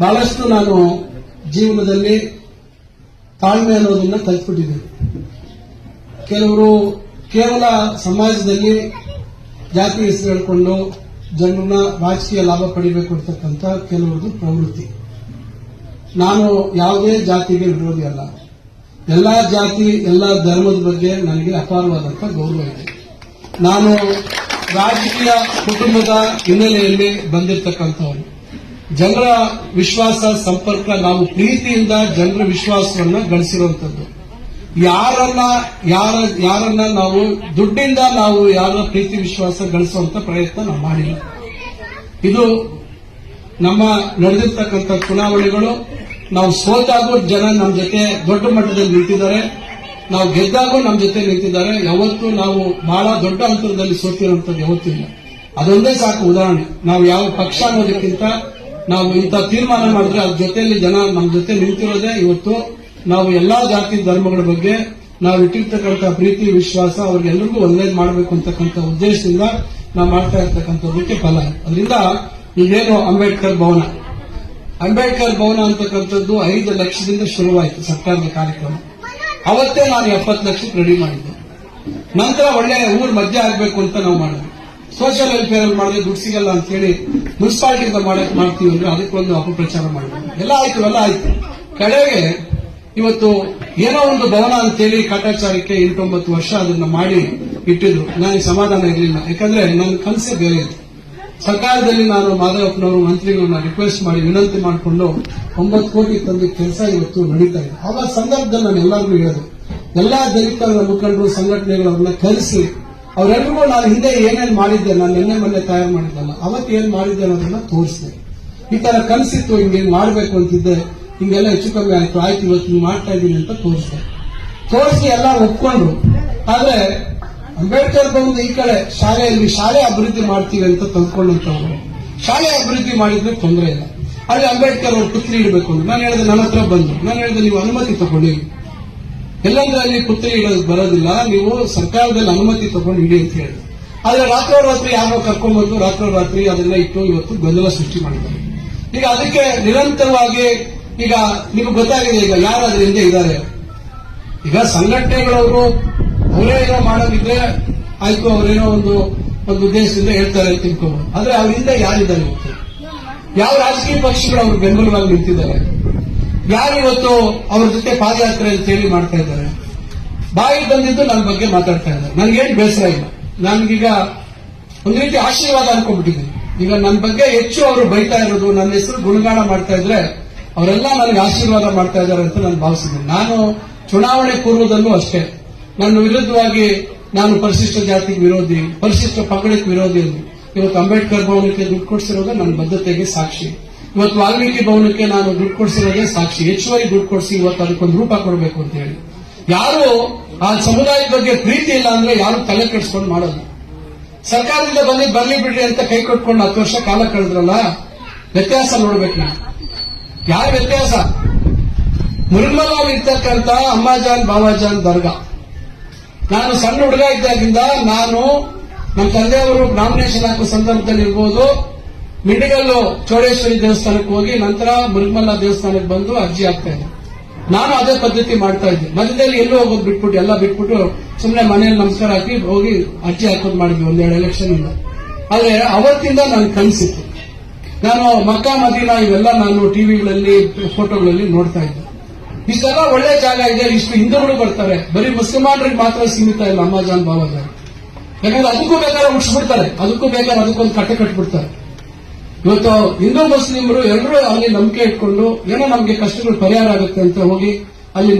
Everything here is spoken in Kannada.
ಬಹಳಷ್ಟು ನಾನು ಜೀವನದಲ್ಲಿ ತಾಳ್ಮೆ ಅನ್ನೋದನ್ನ ಕಲ್ತ್ಬಿಟ್ಟಿದ್ದೇನೆ ಕೆಲವರು ಕೇವಲ ಸಮಾಜದಲ್ಲಿ ಜಾತಿ ಹೆಸರು ಹೇಳ್ಕೊಂಡು ಜನರನ್ನ ರಾಜಕೀಯ ಲಾಭ ಪಡಿಬೇಕು ಅಂತಕ್ಕಂಥ ಕೆಲವರದು ಪ್ರವೃತ್ತಿ. ನಾನು ಯಾವುದೇ ಜಾತಿಗೆ ವಿರೋಧಿ ಅಲ್ಲ. ಎಲ್ಲಾ ಜಾತಿ, ಎಲ್ಲಾ ಧರ್ಮದ ಬಗ್ಗೆ ನನಗೆ ಅಪಾರವಾದಂತ ಗೌರವ ಇದೆ. ನಾನು ರಾಜಕೀಯ ಕುಟುಂಬದ ಹಿನ್ನೆಲೆಯಲ್ಲಿ ಬಂದಿರತಕ್ಕಂಥವನು. ಜನರ ವಿಶ್ವಾಸ, ಸಂಪರ್ಕ, ನಾವು ಪ್ರೀತಿಯಿಂದ ಜನರ ವಿಶ್ವಾಸವನ್ನ ಗಳಿಸಿರುವಂತದ್ದು ಯಾರನ್ನ, ಯಾರ, ಯಾರನ್ನ ನಾವು, ದುಡ್ಡಿಂದ ನಾವು ಯಾರ ಪ್ರೀತಿ, ವಿಶ್ವಾಸ ಗಳಿಸುವಂತ ಪ್ರಯತ್ನ ನಾವು ಮಾಡಿಲ್ಲ. ಇದು ನಮ್ಮ ನಡೆದಿರ್ತಕ್ಕಂಥ ಚುನಾವಣೆಗಳು, ನಾವು ಸೋತಾಗೂ ಜನ ನಮ್ಮ ಜೊತೆ ದೊಡ್ಡ ಮಟ್ಟದಲ್ಲಿ ನಿಂತಿದ್ದಾರೆ. ನಾವು ಗೆದ್ದಾಗೂ ನಮ್ಮ ಜೊತೆ ನಿಂತಿದ್ದಾರೆ. ಯಾವತ್ತೂ ನಾವು ಬಹಳ ದೊಡ್ಡ ಅಂತರದಲ್ಲಿ ಸೋತಿರುವಂತದ್ದು ಯಾವತ್ತಿಲ್ಲ ಅದೊಂದೇ ಸಾಕು ಉದಾಹರಣೆ. ನಾವು ಯಾವ ಪಕ್ಷ ಅನ್ನೋದಕ್ಕಿಂತ ನಾವು ಇಂಥ ತೀರ್ಮಾನ ಮಾಡಿದ್ರೆ ಅದ್ರ ಜೊತೆಯಲ್ಲಿ ಜನ ನಮ್ಮ ಜೊತೆ ನಿಂತಿರೋದೇ ಇವತ್ತು ನಾವು ಎಲ್ಲಾ ಜಾತಿ ಧರ್ಮಗಳ ಬಗ್ಗೆ ನಾವು ಇಟ್ಟಿರ್ತಕ್ಕಂಥ ಪ್ರೀತಿ, ವಿಶ್ವಾಸ ಅವ್ರಿಗೆಲ್ಲರಿಗೂ ಒಳ್ಳೇದು ಮಾಡಬೇಕು ಅಂತಕ್ಕಂಥ ಉದ್ದೇಶದಿಂದ ನಾವು ಮಾಡ್ತಾ ಇರ್ತಕ್ಕಂಥದ್ದಕ್ಕೆ ಫಲ. ಅದರಿಂದ ಇದೇನು ಅಂಬೇಡ್ಕರ್ ಭವನ. ಅಂಬೇಡ್ಕರ್ ಭವನ ಅಂತಕ್ಕಂಥದ್ದು ಐದು ಲಕ್ಷದಿಂದ ಶುರುವಾಯಿತು ಸರ್ಕಾರದ ಕಾರ್ಯಕ್ರಮ. ಅವತ್ತೇ ನಾನು ಎಪ್ಪತ್ತು ಲಕ್ಷಕ್ಕೆ ರೆಡಿ ಮಾಡಿದ್ದೆ. ನಂತರ ಒಳ್ಳೆ ಊರು ಮಧ್ಯ ಆಗಬೇಕು ಅಂತ ನಾವು ಮಾಡಿದ್ವಿ. ಸೋಷಿಯಲ್ ವೆಲ್ಫೇರ್ ಅಲ್ಲಿ ಮಾಡಿದ್ರೆ ದುಡ್ಡು ಸಿಗಲ್ಲ ಅಂತ ಮುನ್ಸಿಪಾಲಿಟಿಯಿಂದ ಮಾಡಕ್ ಮಾಡ್ತೀವಿ ಅಂದ್ರೆ ಅದಕ್ಕೊಂದು ಅಪಪ್ರಚಾರ ಮಾಡಬೇಕು ಎಲ್ಲ ಆಯ್ತು ಎಲ್ಲ ಆಯ್ತು. ಕಡೆಗೆ ಇವತ್ತು ಏನೋ ಒಂದು ಭವನ ಅಂತೇಳಿ ಕಾಟಾಚಾರಕ್ಕೆ ಎಂಟೊಂಬತ್ತು ವರ್ಷ ಅದನ್ನ ಮಾಡಿ ಇಟ್ಟಿದ್ರು. ನನಗೆ ಸಮಾಧಾನ ಇರಲಿಲ್ಲ. ಯಾಕಂದ್ರೆ ನನ್ನ ಕನಸೇ ಬೇರೆ ಇತ್ತು. ಸರ್ಕಾರದಲ್ಲಿ ನಾನು ಮಾಧವಪ್ಪನವರು, ಮಂತ್ರಿಗಳನ್ನ ರಿಕ್ವೆಸ್ಟ್ ಮಾಡಿ ವಿನಂತಿ ಮಾಡಿಕೊಂಡು ಒಂಬತ್ತು ಕೋಟಿ ತಂದು ಕೆಲಸ ಇವತ್ತು ನಡೀತಾ ಇದೆ. ಆವಾಗ ಸಂದರ್ಭದಲ್ಲಿ ನಾನು ಎಲ್ಲರಿಗೂ ಹೇಳಿದೆ. ಎಲ್ಲಾ ದಲಿತರ ಮುಖಂಡರು ಸಂಘಟನೆಗಳನ್ನ ಕರೆಸಿ ಅವರೆಲ್ಲರಿಗೂ ನಾನು ಹಿಂದೆ ಏನೇನು ಮಾಡಿದ್ದೆ, ನಾನು ನಿನ್ನೆ ಮೊನ್ನೆ ತಯಾರು ಮಾಡಿದ್ದಲ್ಲ, ಅವತ್ತು ಏನ್ ಮಾಡಿದ್ದೆ ಅನ್ನೋದನ್ನ ತೋರಿಸಿದೆ. ಈ ತರ ಕನಸಿತ್ತು, ಹಿಂಗೆ ಮಾಡಬೇಕು ಅಂತಿದ್ದೆ, ಹಿಂಗೆಲ್ಲ ಹೆಚ್ಚು ಕಮ್ಮಿ ಆಯ್ತು ಆಯ್ತು ಇವತ್ತು ನೀವು ಮಾಡ್ತಾ ಇದ್ದೀನಿ ಅಂತ ತೋರಿಸಿದೆ. ತೋರಿಸಿ ಎಲ್ಲ ಒಪ್ಕೊಂಡ್ರು ಆದ್ರೆ ಅಂಬೇಡ್ಕರ್ ಬಂದು ಈ ಕಡೆ ಶಾಲೆಯಲ್ಲಿ ಶಾಲೆ ಅಭಿವೃದ್ಧಿ ಮಾಡ್ತೀವಿ ಅಂತ ತಂದ್ಕೊಂಡಂತವ್ರು ಶಾಲೆ ಅಭಿವೃದ್ಧಿ ಮಾಡಿದ್ರೆ ತೊಂದರೆ ಇಲ್ಲ. ಅಲ್ಲಿ ಅಂಬೇಡ್ಕರ್ ಅವ್ರು ಪುತ್ರಿ ಇಡಬೇಕು ನಾನು ಹೇಳಿದೆ, ನನ್ನ ಹತ್ರ ಬಂದು, ನಾನು ಹೇಳಿದೆ, ನೀವು ಅನುಮತಿ ತಗೊಂಡಿ ಎಲ್ಲಂದ್ರೆ ಅಲ್ಲಿ ಪುತ್ರಿ ಬರೋದಿಲ್ಲ, ನೀವು ಸರ್ಕಾರದಲ್ಲಿ ಅನುಮತಿ ತಗೊಂಡು ಇಡಿ ಅಂತ ಹೇಳಿ ಆದ್ರೆ ರಾತ್ರೋರಾತ್ರಿ ಯಾರೋ ಕರ್ಕೊಂಡ್ಬಂದು ರಾತ್ರೋರಾತ್ರಿ ಅದೆಲ್ಲ ಇಟ್ಟು ಇವತ್ತು ಗೊಂದಲ ಸೃಷ್ಟಿ ಮಾಡಿದ್ದಾರೆ. ಈಗ ಅದಕ್ಕೆ ನಿರಂತರವಾಗಿ ಈಗ ನಿಮ್ಗೆ ಗೊತ್ತಾಗಿದೆ, ಈಗ ಯಾರು ಅದ್ರ ಹಿಂದೆ ಇದ್ದಾರೆ? ಈಗ ಸಂಘಟನೆಗಳವರು ಅವರೇ ಏನೋ ಮಾಡೋದಿದ್ರೆ ಆಯ್ತು, ಅವರೇನೋ ಒಂದು ಒಂದು ಉದ್ದೇಶದಿಂದ ಹೇಳ್ತಾರೆ ಅಂತ ತಿಳ್ಕೊಬೋದು. ಆದ್ರೆ ಅವರಿಂದ ಯಾರಿದ್ದಾರೆ ಯಾವ ರಾಜಕೀಯ ಪಕ್ಷಗಳು ಅವರು ಬೆಂಬಲವಾಗಿ ನಿಂತಿದ್ದಾರೆ? ಯಾರು ಇವತ್ತು ಅವ್ರ ಜೊತೆ ಪಾದಯಾತ್ರೆ ಅಂತ ಹೇಳಿ ಮಾಡ್ತಾ ಇದ್ದಾರೆ? ಬಾಯಿ ಬಂದಿದ್ದು ನನ್ನ ಬಗ್ಗೆ ಮಾತಾಡ್ತಾ ಇದ್ದಾರೆ. ನನಗೇನು ಬೇಸರ ಇಲ್ಲ. ನನ್ಗೀಗ ಒಂದು ರೀತಿ ಆಶೀರ್ವಾದ ಅನ್ಕೊಂಡ್ಬಿಟ್ಟಿದ್ದೀನಿ. ಈಗ ನನ್ನ ಬಗ್ಗೆ ಹೆಚ್ಚು ಅವರು ಬೈತಾ ಇರೋದು, ನನ್ನ ಹೆಸರು ಗುಣಗಾನ ಮಾಡ್ತಾ ಇದ್ರೆ ಅವರೆಲ್ಲ ನನಗೆ ಆಶೀರ್ವಾದ ಮಾಡ್ತಾ ಇದ್ದಾರೆ ಅಂತ ನಾನು ಭಾವಿಸಿದ್ದೀನಿ. ನಾನು ಚುನಾವಣೆ ಪೂರ್ವದಲ್ಲೂ ಅಷ್ಟೇ. ನನ್ನ ವಿರುದ್ಧವಾಗಿ ನಾನು ಪರಿಶಿಷ್ಟ ಜಾತಿಗೆ ವಿರೋಧಿ, ಪರಿಶಿಷ್ಟ ಪಂಗಡಕ್ಕೆ ವಿರೋಧಿ. ಎಂದು ಇವತ್ತು ಅಂಬೇಡ್ಕರ್ ಭವನಕ್ಕೆ ದುಡ್ಡು ಕೊಡಿಸಿರೋದು ನನ್ನ ಬದ್ಧತೆಗೆ ಸಾಕ್ಷಿ. ಇವತ್ತು ವಾಲ್ಮೀಕಿ ಭವನಕ್ಕೆ ನಾನು ದುಡ್ಡು ಕೊಡಿಸಿರೋದೇ ಸಾಕ್ಷಿ. ಹೆಚ್ಚುವರಿ ದುಡ್ಡು ಕೊಡಿಸಿ ಇವತ್ತು ಅದಕ್ಕೊಂದು ರೂಪ ಕೊಡಬೇಕು ಅಂತ ಹೇಳಿ. ಯಾರು ಆ ಸಮುದಾಯದ ಬಗ್ಗೆ ಪ್ರೀತಿ ಇಲ್ಲ ಅಂದ್ರೆ ಯಾರು ತಲೆ ಕೆಡಿಸ್ಕೊಂಡು ಮಾಡೋದು? ಸರ್ಕಾರದಿಂದ ಬಂದಿ ಬರ್ಲಿ ಬಿಡ್ರಿ ಅಂತ ಕೈ ಕೊಟ್ಕೊಂಡು ಹತ್ತು ವರ್ಷ ಕಾಲ ಕಳೆದ್ರಲ್ಲ, ವ್ಯತ್ಯಾಸ ನೋಡ್ಬೇಕು ನಾನು. ಯಾರ ವ್ಯತ್ಯಾಸ? ಇರ್ತಕ್ಕಂಥ ಅಮ್ಮಾಜಾನ್ ಬಾವಾಜಾನ್ ದರ್ಗಾ. ನಾನು ಸಣ್ಣ ಹುಡುಗ ಇದ್ದಾಗಿಂದ ನಾನು ನಮ್ಮ ತಂದೆಯವರು ನಾಮಿನೇಷನ್ ಹಾಕೋ ಸಂದರ್ಭದಲ್ಲಿ ಇರ್ಬೋದು ಮಿಂಡಿಗಲ್ಲು ಚೌಡೇಶ್ವರಿ ದೇವಸ್ಥಾನಕ್ಕೆ ಹೋಗಿ ನಂತರ ಮೃಗಮಲ್ಲ ದೇವಸ್ಥಾನಕ್ಕೆ ಬಂದು ಅರ್ಜಿ ಹಾಕ್ತಾ ಇದ್ದೆ ನಾನು ಅದೇ ಪದ್ಧತಿ ಮಾಡ್ತಾ ಇದ್ದೆ. ಮಧ್ಯದಲ್ಲಿ ಎಲ್ಲೂ ಹೋಗೋದು ಬಿಟ್ಬಿಟ್ಟು, ಎಲ್ಲ ಬಿಟ್ಬಿಟ್ಟು ಸುಮ್ಮನೆ ಮನೆಯಲ್ಲಿ ನಮಸ್ಕಾರ ಹಾಕಿ ಹೋಗಿ ಅರ್ಜಿ ಹಾಕೋದು ಮಾಡಿದ್ವಿ ಒಂದೆರಡು ಎಲೆಕ್ಷನ್ ಇಂದ. ಆದ್ರೆ ಅವತ್ತಿಂದ ನಾನು ಕನಸಿತ್ತು ನಾನು ಮಕ್ಕಾ, ಮದೀನಾ ಇವೆಲ್ಲ ನಾನು ಟಿವಿಗಳಲ್ಲಿ, ಫೋಟೋಗಳಲ್ಲಿ ನೋಡ್ತಾ ಇದ್ದೆ. ಇಷ್ಟೆಲ್ಲ ಒಳ್ಳೆ ಜಾಗ ಇದೆ, ಇಷ್ಟು ಹಿಂದೂಗಳು ಬರ್ತಾರೆ. ಬರೀ ಮುಸ್ಲಿಮಾನರಿಗೆ ಮಾತ್ರ ಸೀಮಿತ ಇಲ್ಲ ಅಮ್ಮಾಜಾನ್, ಬಾಬಾಜಾನ್. ಯಾಕಂದ್ರೆ ಅದಕ್ಕೂ ಬೇಕಾದ್ರೆ ಉಡ್ಸ್ಬಿಡ್ತಾರೆ ಅದಕ್ಕೂ ಬೇಕಾದ್ರೆ ಅದಕ್ಕೊಂದು ಕಟ್ಟೆ ಕಟ್ಬಿಡ್ತಾರೆ. ಇವತ್ತು ಹಿಂದೂ ಮುಸ್ಲಿಮರು ಎಲ್ಲರೂ ಅಲ್ಲಿ ನಂಬಿಕೆ ಇಟ್ಕೊಂಡು ಏನೋ ನಮ್ಗೆ ಕಷ್ಟಗಳು ಪರಿಹಾರ ಆಗುತ್ತೆ ಅಂತ ಹೋಗಿ ಅಲ್ಲಿ